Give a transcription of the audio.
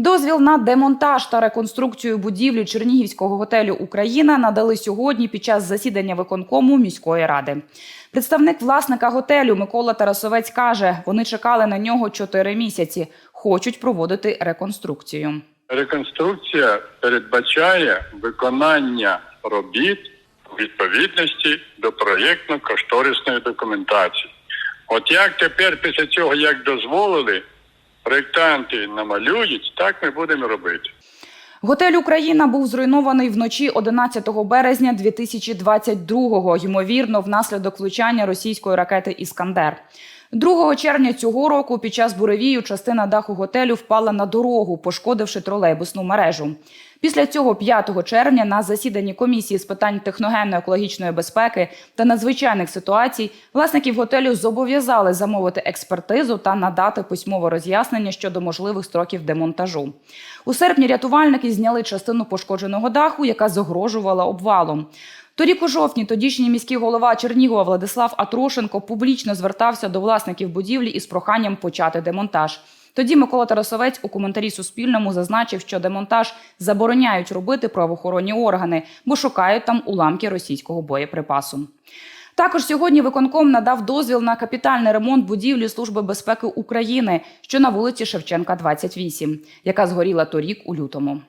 Дозвіл на демонтаж та реконструкцію будівлі Чернігівського готелю Україна надали сьогодні під час засідання виконкому міської ради. Представник власника готелю Микола Тарасовець каже, вони чекали на нього чотири місяці, хочуть проводити реконструкцію. Реконструкція передбачає виконання робіт у відповідності до проєктно-кошторисної документації. От як тепер після цього, як дозволили, проєктанти намалюють, так ми будемо робити. Готель Україна був зруйнований вночі 11 березня 2022-го, ймовірно, внаслідок влучання російської ракети Іскандер. 2 червня цього року під час буревію частина даху готелю впала на дорогу, пошкодивши тролейбусну мережу. Після цього 5 червня на засіданні комісії з питань техногенно-екологічної безпеки та надзвичайних ситуацій власників готелю зобов'язали замовити експертизу та надати письмове роз'яснення щодо можливих строків демонтажу. У серпні рятувальники зняли частину пошкодженого даху, яка загрожувала обвалом. Торік у жовтні тодішній міський голова Чернігова Владислав Атрошенко публічно звертався до власників будівлі із проханням почати демонтаж. Тоді Микола Тарасовець у коментарі Суспільному зазначив, що демонтаж забороняють робити правоохоронні органи, бо шукають там уламки російського боєприпасу. Також сьогодні виконком надав дозвіл на капітальний ремонт будівлі Служби безпеки України, що на вулиці Шевченка, 28, яка згоріла торік у лютому.